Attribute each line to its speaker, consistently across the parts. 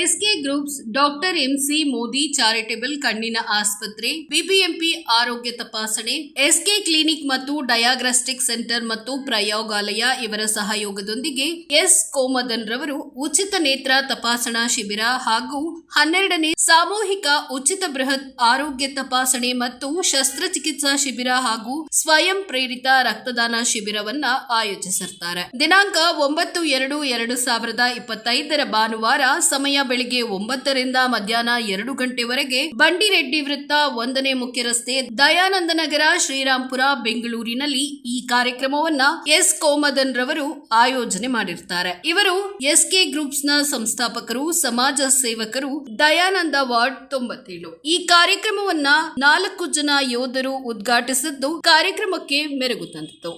Speaker 1: SK groups, doctor MC Modi charitable ಕಣ್ಣಿನ ಆಸ್ಪತ್ರೆ, BBMP ಆರೋಗ್ಯ ತಪಾಸಣೆ, ಎಸ್ಕೆ ಕ್ಲಿನಿಕ್ ಮತ್ತು ಡಯಾಗ್ನೋಸ್ಟಿಕ್ ಸೆಂಟರ್ ಮತ್ತು ಪ್ರಯೋಗಾಲಯ ಇವರ ಸಹಯೋಗದೊಂದಿಗೆ ಎಸ್. ಕೋಮದನ್ ರವರು ಉಚಿತ ನೇತ್ರ ತಪಾಸಣಾ ಶಿಬಿರ ಹಾಗೂ ಹನ್ನೆರಡನೇ ಸಾಮೂಹಿಕ ಉಚಿತ ಬೃಹತ್ ಆರೋಗ್ಯ ತಪಾಸಣೆ ಮತ್ತು ಶಸ್ತ್ರಚಿಕಿತ್ಸಾ ಶಿಬಿರ ಹಾಗೂ ಸ್ವಯಂ ಪ್ರೇರಿತ ರಕ್ತದಾನ ಶಿಬಿರವನ್ನ ಆಯೋಜಿಸಿರ್ತಾರೆ. ದಿನಾಂಕ ಒಂಬತ್ತು ಎರಡು ಎರಡು ಸಾವಿರದ ಇಪ್ಪತ್ತೈದರ ಭಾನುವಾರ ಸಮಯ ಬೆಳಿಗ್ಗೆ ಒಂಬತ್ತರಿಂದ ಮಧ್ಯಾಹ್ನ ಎರಡು ಗಂಟೆವರೆಗೆ ಬಂಡಿರೆಡ್ಡಿ ವೃತ್ತ ಒಂದನೇ ಮುಖ್ಯ ರಸ್ತೆ ದಯಾನಂದ ನಗರ ಶ್ರೀರಾಂಪುರ ಬೆಂಗಳೂರಿನಲ್ಲಿ ಈ ಕಾರ್ಯಕ್ರಮವನ್ನ ಎಸ್ ಕೋಮದನ್ ರವರು ಆಯೋಜನೆ ಮಾಡಿರ್ತಾರೆ. ಇವರು ಎಸ್ ಕೆ ಗ್ರೂಪ್ಸ್ನ ಸಂಸ್ಥಾಪಕರು, ಸಮಾಜ ಸೇವಕರು, ದಯಾನಂದ ವಾರ್ಡ್ ತೊಂಬತ್ತೇಳು. ಈ ಕಾರ್ಯಕ್ರಮವನ್ನ ನಾಲ್ಕು ಜನ ಯೋಧರು ಉದ್ಘಾಟಿಸಿದ್ದು ಕಾರ್ಯಕ್ರಮಕ್ಕೆ ಮೆರುಗು ತಂದಿತು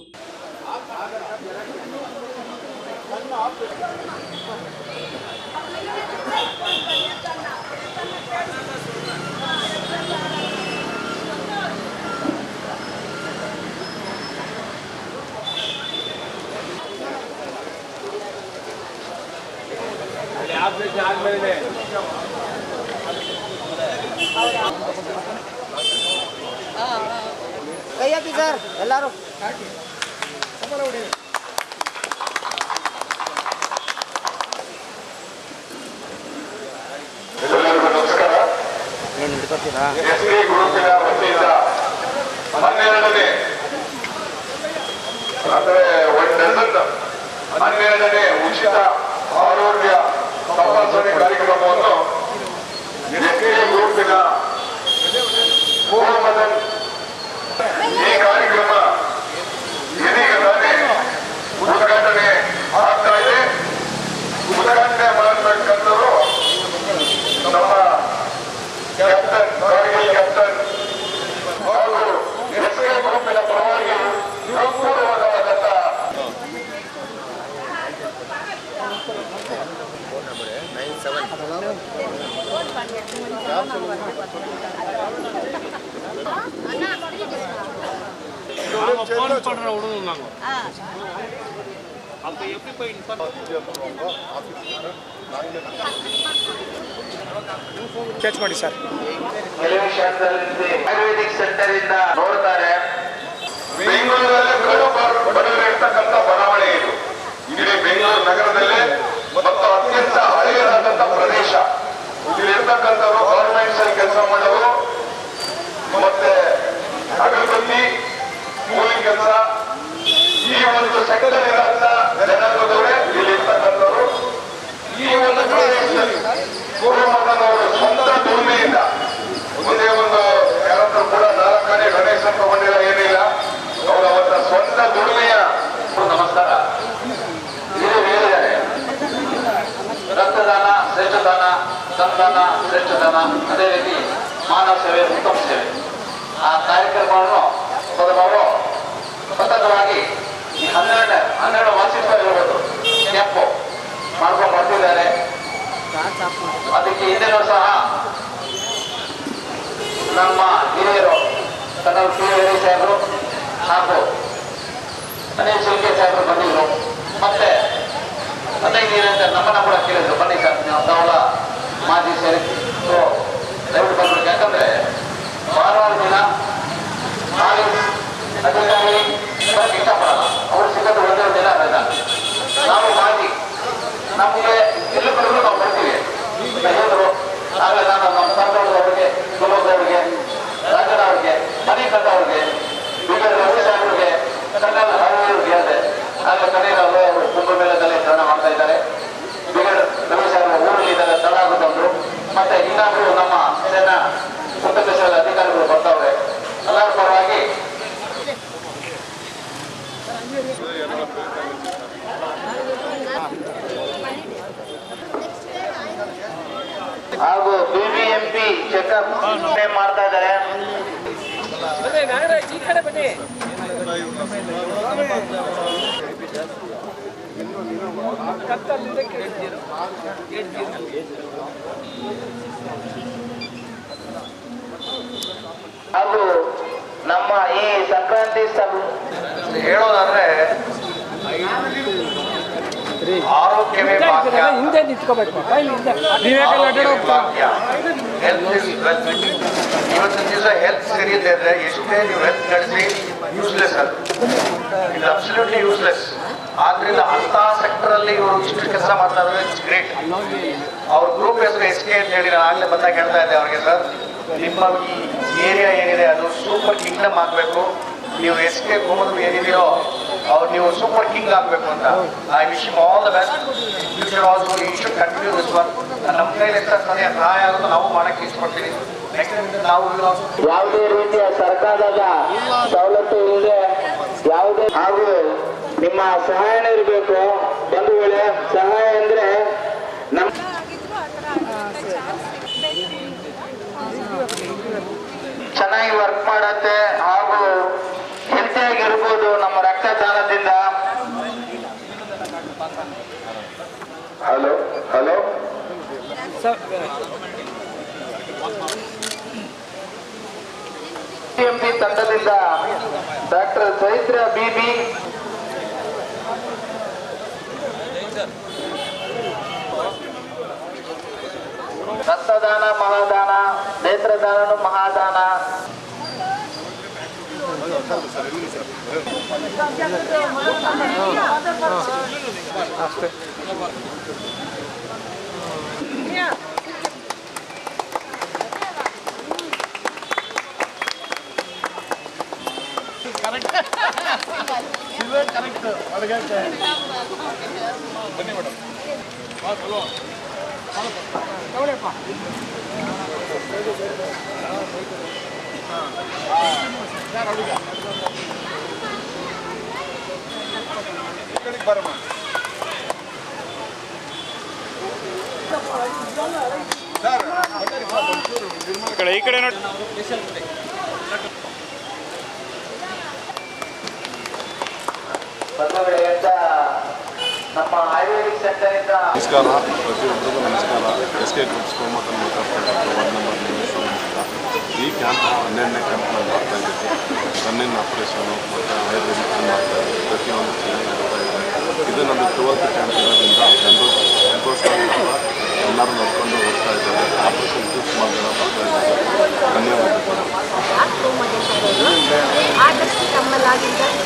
Speaker 2: ಆಪರೇಷನ್ ಆದ್ಮೇಲೆ
Speaker 3: ಕೈ ಹಾಕಿ ಸರ್ ಎಲ್ಲರೂ.
Speaker 4: ಎಲ್ಲರಿಗೂ ನಮಸ್ಕಾರ
Speaker 3: ಏನು ಹಿಡ್ಕೊತೀರಾ
Speaker 4: ಹನ್ನೆರಡನೇ. ಅಂದರೆ ಒಂದು ಹನ್ನೆರಡನೇ ಉಚಿತ ಆರೋಗ್ಯ. ತಪಾಸಣೆ ಕಾರ್ಯಕ್ರಮವನ್ನು ಪೂರ್ವಮದನ್ ಈ
Speaker 2: அப்ப எப்படி போய் இன்ஃபார்ம்
Speaker 3: ಕ್ಯಾಚ್ ಮಾಡಿ ಸರ್
Speaker 4: ಟೆಲಿವಿಷನ್ನಲ್ಲಿ ಆಯುರ್ವೇದಿಕ್ ಸೆಂಟರ್ ಇಂದ ನೋಡ್ತಾರೆ ಬೆಂಗಳೂರಲ್ಲಿ ಕಡು ಬಡವರು ಇರ್ತಕ್ಕಂಥ ಬಡಾವಣೆ ಇದು ಮಾನವ ಸೇವೆ ಉತ್ತಮ ಸೇವೆ ಆ ಕಾರ್ಯಕ್ರಮವನ್ನು ಮೊದಲವರು ಸತತವಾಗಿ ಈ ಹನ್ನೆರಡು ಹನ್ನೆರಡು ವಾರ್ಷಿಕ ಇರ್ಬೋದು. ಕೆಂಪು ಮಾಡ್ಕೊಂಡು ಬರ್ತಿದ್ದಾರೆ ಅದಕ್ಕೆ ಹಿಂದೆನೂ ಸಹ ನಮ್ಮ ಹಿರಿಯರು, ಕನ್ನಡ ಹಿರಿಯ ಸಾಹೇಬರು ಹಾಗೂ ಅನಿಲ್ ಶಿಲ್ಕೆ ಸಾಹೇಬರು ಬಂದಿದ್ರು. ಮತ್ತೆ ಹದಿನೈದು ದಿನ ನಮ್ಮನ್ನ ಕೂಡ ಕೇಳಿದ್ರು. ಬನ್ನಿ ಸರ್, ನಾವು ಮಾಜಿ ಸೇರಿ ದಯವಿಟ್ಟು ಬರ್ಬೇಕು ಯಾಕಂದ್ರೆ ದಿನ ಅಧಿಕಾರಿ ಬರಕ್ಕೆ ಇಷ್ಟಪಡಲ್ಲ ಅವರು ಸಿಗೋದು ಒಂದೇ ಒಂದು ದಿನ ರಜಾ ನಾವು ಮಾಜಿ ನಮಗೆ ಎಲ್ಲ ಕಡೆಗೂ ನಾವು ಬರ್ತೀವಿ ಅಂತ ಹೇಳಿದ್ರು ಆಗ ನಾನು ನಮ್ಮ ಸಂಘದವರಿಗೆ ಗುಲಾಬ್ರವರಿಗೆ ರಾಜನ ಅವ್ರಿಗೆ ಮನೆ ಕಟ್ಟ ಅವ್ರಿಗೆ ಬೀಗರ ರವಿ ಸಾಹೇಬ್ರಿಗೆ ಕನ್ನಡ ಹರಿಯವರಿಗೆ ಹೇಳಿದೆ ಆಗ ಕನ್ನಡ ಅವರು ಕುಂಭಮೇಳದಲ್ಲಿ ಶ್ರವಣ ಮಾಡ್ತಾ ಇದ್ದಾರೆ ಬೀಗರ ರವಿ ಸಾಹೇಬ್ ಊರಲ್ಲಿ ಇದ್ದಾರೆ ತಡ ಬಂದ್ರು ಮತ್ತೆ ಇನ್ನೊಬ್ರು ನಮ್ಮ ಸೇನಾ ಉತ್ತರ ಅಧಿಕಾರಿಗಳು ಬರ್ತಾವ್ರೆ ಎಲ್ಲರ ಪರವಾಗಿ ಹಾಗೂ ಬಿಬಿಎಂಪಿ ಚೆಕಪ್ ಮಾಡ್ತಾ ಇದ್ದಾರೆ ಹಾಗೂ ನಮ್ಮ ಈ ಸಂಕ್ರಾಂತಿ ಹೇಳೋದಾದ್ರೆ
Speaker 5: ಆರೋಗ್ಯವೇ ಭಾಗ್ಯ.
Speaker 6: ಹಿಂದೆ ನಿಂತ್ಕೋಬೇಕು. ಹಿಂದೆ.
Speaker 5: ಆರೋಗ್ಯವೇ ಭಾಗ್ಯ. ಇವತ್ತಿನ ಹೆಲ್ತ್ ಸರಿ ಅಂದ್ರೆ ಎಷ್ಟೇ ನೀವು ಹೆಲ್ತ್ ನಡೆಸಿ ಯೂಸ್ಲೆಸ್ ಅದು. ಅಬ್ಸಲ್ಯೂಟ್ಲಿ ಯೂಸ್ಲೆಸ್ ಆದ್ರಿಂದ ಅಂತ ಸೆಕ್ಟರ್ ಅಲ್ಲಿ ಇವರು ಇಷ್ಟು ಕೆಲಸ ಮಾಡ್ತಾ ಇದ್ದಾರೆ ಇಟ್ಸ್ ಗ್ರೇಟ್ ಅವ್ರ ಗ್ರೂಪ್ ಹೆಸರು ಎಸ್ ಕೆ ಅಂತ ಹೇಳಿ ನಾನು ಆಗ್ಲೇ ಬಂದಾಗ ಹೇಳ್ತಾ ಇದ್ದೆ ಅವ್ರಿಗೆ, ಸರ್, ನಿಮ್ಮ ಈ ಏರಿಯಾ ಏನಿದೆ ಅದು ಸೂಪರ್ ಕಿಂಗ್ಡಮ್ ಆಗಬೇಕು. ನೀವು ಎಸ್ ಕೆ ಗೋಮದು ಏನಿದೆಯೋ ಅವ್ರು ನೀವು ಸೂಪರ್ ಕಿಂಗ್ ಆಗಬೇಕು ಅಂತ. I wish all the best you also you should continue this one ನಮ್ಮ ಕೈಲಿ ಎಷ್ಟು ಸಹಾಯ ಆಗುತ್ತೋ ನಾವು ಮಾಡಕ್ಕೆ ಇಷ್ಟಪಡ್ತೀವಿ
Speaker 7: ಯಾವುದೇ ರೀತಿಯ ಸರ್ಕಾರದ ಸವಲತ್ತು ಇಲ್ಲದೆ ಯಾವುದೇ ಹಾಗೂ ನಿಮ್ಮ ಸಹಾಯನೇ ಇರಬೇಕು. ಒಂದು ವೇಳೆ ಸಹಾಯ ಅಂದ್ರೆ ನಮ್ಮ ಚೆನ್ನಾಗಿ ವರ್ಕ್ ಮಾಡತ್ತೆ ಹಾಗೂ ಹೆಲ್ತಿಯಾಗಿರ್ಬೋದು ನಮ್ಮ ರಕ್ತದಾನದಿಂದ ಹಲೋ ಹಲೋ ಟಿಎಂಸಿ ತಂಡದಿಂದ ಡಾಕ್ಟರ್ ಚೈತ್ರ ಬಿಬಿ. ರಕ್ತದಾನ ಮಹಾದಾನ ನೇತ್ರದಾನ ಮಹಾದಾನ. కరెక్ట్. ఇదే కరెక్ట్. అడగండి. బన్నీ మేడం బాగా హలో. ఎవరేపా సార్ అడుగు.
Speaker 8: ఇక్కడికి బరమా ఇక్కడ ఇక్కడ ನಮಸ್ಕಾರ. ಪ್ರತಿಯೊಬ್ಬರಿಗೂ ನಮಸ್ಕಾರ. ಎಸ್ ಕೆ ಗ್ರೂಪ್ಸ್ ಕೋಮತ ಮಾತಾಡ್ತಾ ವಾರ್ಡ್ ನಂಬರ್ ಈ ಕ್ಯಾಂಪ್ ಹನ್ನೆರಡನೇ ಕ್ಯಾಂಪ್ನಲ್ಲಿ ಮಾಡ್ತಾ ಇದ್ದೀವಿ. ಕಣ್ಣಿನ ಆಪರೇಷನು ಮತ್ತು ಆಯುರ್ವೇದಿಕ್ ಮಾಡ್ತಾ ಇದ್ದೀವಿ. ಪ್ರತಿಯೊಂದು ಚೆನ್ನಾಗಿ ಮಾಡ್ತಾ ಇದ್ದೀವಿ ಇದು ನಮ್ಮದು ಟ್ವೆಲ್ತ್ ಕ್ಯಾಂಪ್ ಇರೋದ್ರಿಂದ ಜನರು ಸಂತೋಷವಾಗಿ ಎಲ್ಲರೂ ನೋಡ್ಕೊಂಡು ಹೋಗ್ತಾ ಇದ್ದಾರೆ. ಆಪರೇಷನ್ ಇದ್ದಾರೆ ಧನ್ಯವಾದಗಳು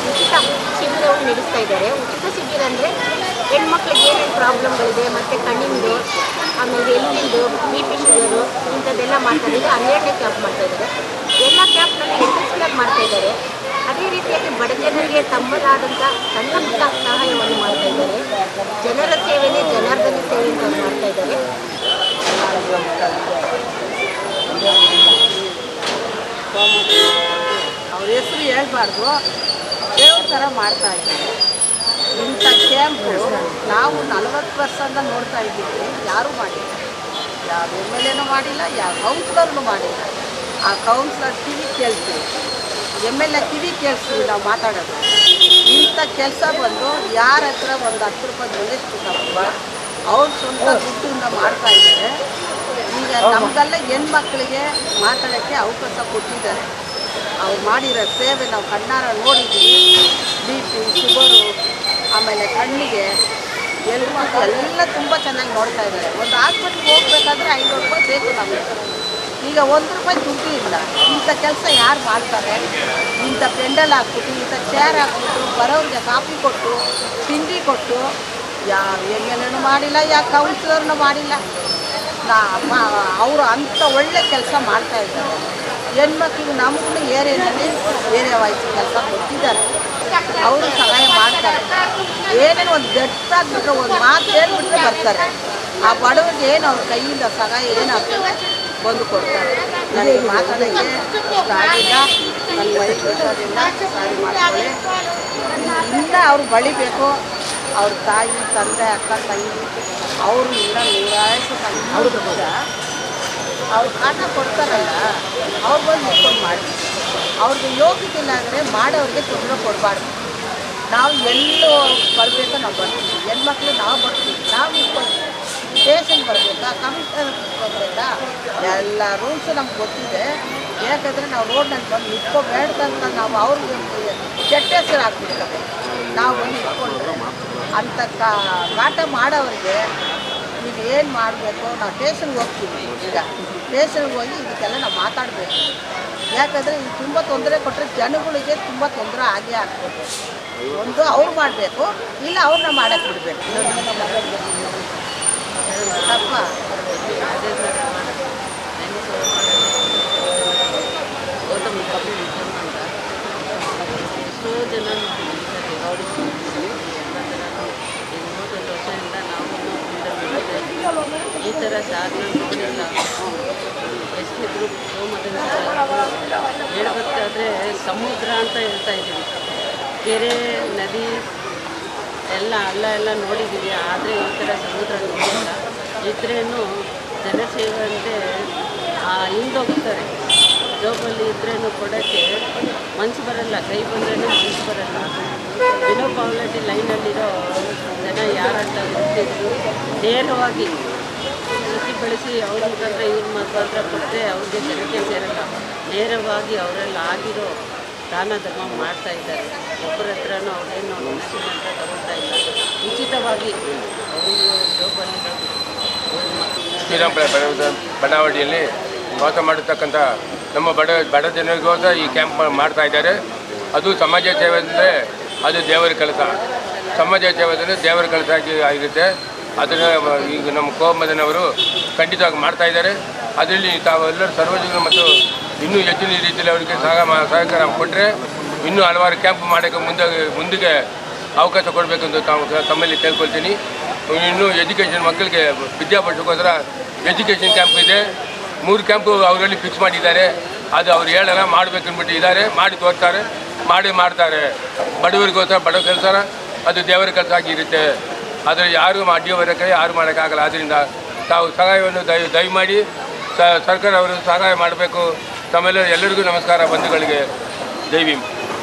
Speaker 9: ಉಚಿತ ಶಿಬಿರವನ್ನು ನಡೆಸ್ತಾ ಇದ್ದಾರೆ ಉಚಿತ ಶಿಬಿರ ಅಂದರೆ ಹೆಣ್ಮಕ್ಳಿಗೆ ಏನೇನು ಪ್ರಾಬ್ಲಮ್ಗಳಿದೆ ಮತ್ತು ಕಣ್ಣಿಂದು ಆಮೇಲೆ ಎಲ್ಲಿಂದು ಬಿ ಪಿ ಶುಗರು ಇಂಥದ್ದೆಲ್ಲ ಮಾಡ್ತಾ ಇದ್ದಾರೆ ಹನ್ನೆರಡನೇ ಕ್ಯಾಂಪ್ ಮಾಡ್ತಾ ಇದ್ದಾರೆ ಎಲ್ಲ ಕ್ಯಾಂಪ್ನಲ್ಲಿ ಯಶಸ್ವಿಯಾಗಿ ಮಾಡ್ತಾ ಇದ್ದಾರೆ ಅದೇ ರೀತಿಯಾಗಿ ಬಡ ಜನರಿಗೆ ತಮ್ಮದಾದಂಥ ಸಣ್ಣ ಪುಟ್ಟ ಸಹಾಯವನ್ನು ಮಾಡ್ತಾ ಇದ್ದಾರೆ. ಜನರ ಸೇವೆನೇ ಜನಾರ್ದನ ಸೇವೆ ಅಂತ ಮಾಡ್ತಾ ಇದ್ದಾರೆ.
Speaker 10: ಅವ್ರ ಹೆಸರು ಹೇಳ್ಬಾರ್ದು. ದೇವ್ರ ಥರ ಮಾಡ್ತಾ ಇದ್ದಾರೆ. ಇಂಥ ಕ್ಯಾಂಪು ನಾವು ನಲವತ್ತು ವರ್ಷದಿಂದ ನೋಡ್ತಾ ಇದ್ದೀವಿ. ಯಾರೂ ಮಾಡಿಲ್ಲ. ಯಾವ ಎಂ ಎಲ್ ಎನೂ ಮಾಡಿಲ್ಲ ಯಾವ ಕೌನ್ಸಿಲರ್ನು ಮಾಡಿಲ್ಲ. ಆ ಕೌನ್ಸಿಲರ್ ಟಿವಿ ಕೇಳ್ತೀವಿ. ಎಂ ಎಲ್ ಎ ಕಿವಿ ಕೇಳಿಸ್ತೀವಿ ನಾವು ಮಾತಾಡೋದು. ಇಂಥ ಕೆಲಸ ಬಂದು ಯಾರ ಹತ್ರ ಒಂದು ಹತ್ತು ರೂಪಾಯಿ ದುಡ್ಡಿಸ್ಬೇಕಪ್ಪ ಅವ್ರು ಸ್ವಂತ ದುಡ್ಡಿಂದ ಮಾಡ್ತಾ ಇದ್ದಾರೆ. ಈಗ ನಮ್ಗೆಲ್ಲ ಹೆಣ್ಮಕ್ಳಿಗೆ ಮಾತಾಡೋಕ್ಕೆ ಅವಕಾಶ ಕೊಟ್ಟಿದ್ದಾರೆ. ಅವ್ರು ಮಾಡಿರೋ ಸೇವೆ ನಾವು ಕಣ್ಣಾರ ನೋಡಿದ್ದೀವಿ. ಬಿ ಪಿ ಶುಗರು ಆಮೇಲೆ ಕಣ್ಣಿಗೆ ಎಲ್ರಿಗೂ ಎಲ್ಲ ತುಂಬ ಚೆನ್ನಾಗಿ ನೋಡ್ತಾ ಇದ್ದಾರೆ. ಒಂದು ಹಾಸ್ಪಿಟ್ಲಿಗೆ ಹೋಗ್ಬೇಕಾದ್ರೆ ಐನೂರು ರೂಪಾಯಿ ಬೇಕು ನಮಗೆ. ಈಗ ಒಂದು ರೂಪಾಯಿ ದುಡ್ಡು ಇಲ್ಲ. ಇಂಥ ಕೆಲಸ ಯಾರು ಮಾಡ್ತಾರೆ? ಇಂಥ ಪೆಂಡಲ್ ಹಾಕ್ಬಿಟ್ಟು, ಇಂಥ ಚೇರ್ ಹಾಕ್ಬಿಟ್ಟು, ಬರೋರಿಗೆ ಕಾಫಿ ಕೊಟ್ಟು, ತಿಂಡಿ ಕೊಟ್ಟು ಯಾವ ಎಂ ಮಾಡಿಲ್ಲ ಯಾವ ಕೌನ್ಸಿಲರ್ನೂ ಮಾಡಿಲ್ಲ. ನಾ ಅವರು ಅಂಥ ಒಳ್ಳೆ ಕೆಲಸ ಮಾಡ್ತಾ ಇದ್ದಾರೆ. ಹೆಣ್ಮಕ್ಳಿಗೆ ನಮಗೂ ಏರಿಯಾದಲ್ಲಿ, ಏರಿಯಾ ವೈಸ್ ಕೆಲಸ ಕೊಟ್ಟಿದ್ದಾರೆ. ಅವರು ಸಹಾಯ ಮಾಡ್ತಾರೆ. ಏನೇನು ಒಂದು ಗಟ್ಟಾಗ್ಬಿಟ್ರೆ ಒಂದು ಮಾತು ಹೇಳ್ಬಿಟ್ರೆ ಬರ್ತಾರೆ. ಆ ಬಡವರಿಗೆ ಏನು ಅವ್ರ ಕೈಯಿಂದ ಸಹಾಯ ಏನಾಗ್ತದೆ? ಬಂದು ಕೊಡ್ತಾರೆ. ನನಗೆ ಮಾತಾಡೋಕ್ಕೆ ಆಗಿಲ್ಲ. ನನ್ನ ವೈಫ್ ಹುಷಾರಿಲ್ಲ ಸಾರಿ ಮಾಡ್ಕೊಳ್ಳಿ ಇನ್ನೂ ಅವ್ರು ಬಳಿಬೇಕು. ಅವ್ರ ತಾಯಿ, ತಂದೆ, ಅಕ್ಕ, ತಂಗಿ ಅವರು ಇಲ್ಲ ನೂರಾಯಿಸು ತಂಗಿ ಕೂಡ ಅವ್ರು ಕಾಟ ಕೊಡ್ತಾರಲ್ಲ, ಅವ್ರು ಬಂದು ನಿಂತ್ಕೊಂಡು ಮಾಡಿ. ಅವ್ರಿಗೆ ಯೋಗ್ಯತೆ ಇಲ್ಲ ಅಂದರೆ ಮಾಡೋರಿಗೆ ತೊಂದರೆ ಕೊಡಬಾರ್ದು. ನಾವು ಎಲ್ಲೋ ಬರಬೇಕೋ, ನಾವು ಬರ್ತೀವಿ. ಹೆಣ್ಮಕ್ಳು, ನಾವು ಬರ್ತೀವಿ. ನಾವು ನಿಂತ್ಕೊಳ್ತೀವಿ ಸ್ಟೇಷನ್ ಬರಬೇಕಾ? ಕಮಿಷನರ್ ಬರಬೇಕಾ? ಎಲ್ಲ ರೂಲ್ಸು ನಮ್ಗೆ ಗೊತ್ತಿದೆ. ಯಾಕಂದರೆ ನಾವು ರೋಡ್ನಲ್ಲಿ ಬಂದು ನಿಂತ್ಕೋಬೇಡ್ದಂತ ನಾವು ಅವ್ರಿಗೆ ಕೆಟ್ಟ ಹೆಸರು ನಾವು ಬಂದು ನಿಂತ್ಕೊಂಡ್ರೆ ಅಂತ ಕಾಟ ಮಾಡೋರಿಗೆ ನೀವು ಏನು ಮಾಡಬೇಕು? ನಾವು ಸ್ಟೇಷನ್ಗೆ ಹೋಗ್ತೀವಿ ಈಗ. ಸ್ಟೇಷನ್ಗೆ ಹೋಗಿ ಇದಕ್ಕೆಲ್ಲ ನಾವು ಮಾತಾಡಬೇಕು. ಯಾಕಂದರೆ ಇದು ತುಂಬ ತೊಂದರೆ ಕೊಟ್ಟರೆ ಜನಗಳಿಗೆ ತುಂಬ ತೊಂದರೆ ಆಗೇ ಆಗ್ತದೆ. ಒಂದು ಅವ್ರು ಮಾಡಬೇಕು, ಇಲ್ಲ ಅವ್ರನ್ನ ಮಾಡಕ್ಕೆ ಬಿಡಬೇಕು. ತಪ್ಪ.
Speaker 11: ಗೌತಮ್ ಕಬ್ಬಿ ವಿಜಯಮ್ಮ ಅಂತ ಎಷ್ಟೋ ಜನ ಇದ್ದಾರೆ ವರ್ಷದಿಂದ ನಾವು ಈ ಥರ ಸಾಧನೆ ನೋಡಿಲ್ಲ ಎಷ್ಟಿದ್ರು ಸೋಮದನ್ ಹೇಳ್ಬೇಕಾದ್ರೆ ಸಮುದ್ರ ಅಂತ ಹೇಳ್ತಾ ಇದ್ದೀವಿ. ಕೆರೆ, ನದಿ, ಎಲ್ಲ, ಅಲ್ಲ ಎಲ್ಲ ನೋಡಿದ್ದೀವಿ. ಆದರೆ ಈ ಥರ ಸಮುದ್ರ ನೋಡಿಲ್ಲ. ಇದ್ರೇನು ಜನಸೇವೆ ಅಂತೆ ಹಿಂದೋಗ್ತಾರೆ. ಜೋಬಲ್ಲಿ ಇದ್ರೇನು ಕೊಡೋಕ್ಕೆ ಮನ್ಸು ಬರಲ್ಲ, ಕೈ ಬಂದ್ರೇ ಮನ್ಸು ಬರಲ್ಲ. ಬಿಲೋ ಪಾವರ್ಟಿ ಲೈನಲ್ಲಿರೋ ಜನ ಯಾರಂತ ಗೊತ್ತಿದ್ರು ನೇರವಾಗಿ ಸುದ್ದಿ ಬೆಳೆಸಿ ಅವ್ರ ಮುಖಾಂತರ ಇವ್ರ ಮುಖಾಂತರ ಕೊಟ್ಟರೆ ಅವ್ರಿಗೆ ಜನಕ್ಕೆ ಸೇರಲ್ಲ. ನೇರವಾಗಿ ಅವರೆಲ್ಲ ಆಗಿರೋ ದಾನ ಧರ್ಮ ಮಾಡ್ತಾ ಇದ್ದಾರೆ. ಒಬ್ಬರ ಹತ್ರನೂ ಅವ್ರೇನು ಮನಸ್ಸಿನ ಹತ್ರ ತಗೊಳ್ತಾ ಇಲ್ಲ. ಉಚಿತವಾಗಿ ಅವರು ಜೋಬಲ್ಲಿರೋ ಅವ್ರ
Speaker 2: ಶ್ರೀರಾಮಪುರ ಬಡ- ಬಡಾವಣೆಯಲ್ಲಿ ವಾಸ ಮಾಡಿರ್ತಕ್ಕಂಥ ನಮ್ಮ ಬಡ ಬಡ ಜನರಿಗೋಸ್ಕರ ಈ ಕ್ಯಾಂಪ್ ಮಾಡ್ತಾ ಇದ್ದಾರೆ. ಅದು ಸಮಾಜ ಸೇವೆ ಅಂದರೆ ಅದು ದೇವರ ಕೆಲಸ. ಸಮಾಜ ಸೇವೆ ಅಂದರೆ ದೇವರ ಕೆಲಸ ಆಗಿ ಆಗಿರುತ್ತೆ ಅದನ್ನು ಈಗ ನಮ್ಮ ಕೋಮದನವರು ಖಂಡಿತವಾಗಿ ಮಾಡ್ತಾ ಇದ್ದಾರೆ. ಅದರಲ್ಲಿ ತಾವೆಲ್ಲರೂ ಸರ್ವಜನರು ಮತ್ತು ಇನ್ನೂ ಹೆಚ್ಚಿನ ರೀತಿಯಲ್ಲಿ ಅವರಿಗೆ ಸಹ ಸಹಕಾರ ಕೊಟ್ಟರೆ ಇನ್ನೂ ಹಲವಾರು ಕ್ಯಾಂಪ್ ಮಾಡೋಕ್ಕೆ ಮುಂದೆ, ಮುಂದಕ್ಕೆ ಅವಕಾಶ ಕೊಡಬೇಕೆಂದು ತಾವು ತಮ್ಮಲ್ಲಿ ಕೇಳ್ಕೊಳ್ತೀನಿ. ಇನ್ನು ಎಜುಕೇಷನ್ ಮಕ್ಕಳಿಗೆ ವಿದ್ಯಾಭ್ಯಾಸಕ್ಕೋಸ್ಕರ ಎಜುಕೇಷನ್ ಕ್ಯಾಂಪ್ ಇದೆ. ಮೂರು ಕ್ಯಾಂಪು ಅವರಲ್ಲಿ ಫಿಕ್ಸ್ ಮಾಡಿದ್ದಾರೆ. ಅದು ಅವ್ರು ಹೇಳಲ್ಲ ಮಾಡ್ಬೇಕಂದ್ಬಿಟ್ಟು ಇದ್ದಾರೆ. ಮಾಡಿ ತೋರ್ತಾರೆ, ಮಾಡಿ ಮಾಡ್ತಾರೆ. ಬಡವರಿಗೋಸ್ಕರ ಬಡ ಕೆಲಸ ಅದು ದೇವರ ಕೆಲಸ ಆಗಿರುತ್ತೆ. ಆದರೆ ಯಾರು ಅಡ್ಡಿ ಬರೋಕ್ಕೆ ಯಾರು ಮಾಡೋಕ್ಕಾಗಲ್ಲ. ಆದ್ದರಿಂದ ತಾವು ಸಹಾಯವನ್ನು ದಯ ದಯಮಾಡಿ ಸರ್ಕಾರ ಅವರು ಸಹಾಯ ಮಾಡಬೇಕು. ತಮ್ಮೆಲ್ಲ ಎಲ್ಲರಿಗೂ ನಮಸ್ಕಾರ ಬಂಧುಗಳಿಗೆ. ದೈವಿ